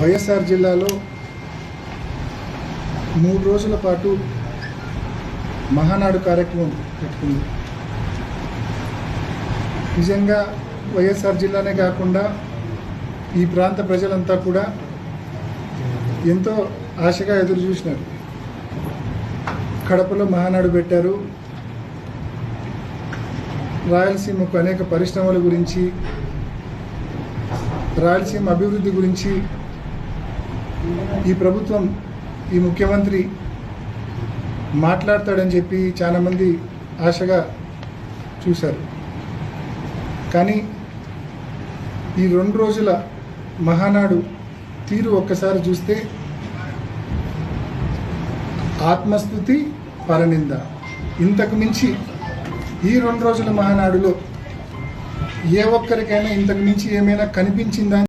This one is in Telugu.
వైఎస్ఆర్ జిల్లాలో మూడు రోజుల పాటు మహానాడు కార్యక్రమం పెట్టుకుంది. నిజంగా వైఎస్ఆర్ జిల్లానే కాకుండా ఈ ప్రాంత ప్రజలంతా కూడా ఎంతో ఆశగా ఎదురు చూసినారు. కడపలో మహానాడు పెట్టారు. రాయలసీమకు అనేక పరిశ్రమల గురించి రాయలసీమ అభివృద్ధి గురించి ఈ ప్రభుత్వం ఈ ముఖ్యమంత్రి మాట్లాడతాడని చెప్పి చాలామంది ఆశగా చూశారు. కానీ ఈ రెండు రోజుల మహానాడు తీరు ఒక్కసారి చూస్తే ఆత్మస్థుతి పరనింద. ఇంతకు మించి ఈ రెండు రోజుల మహానాడులో ఏ ఒక్కరికైనా ఇంతకు మించి ఏమైనా కనిపించిందా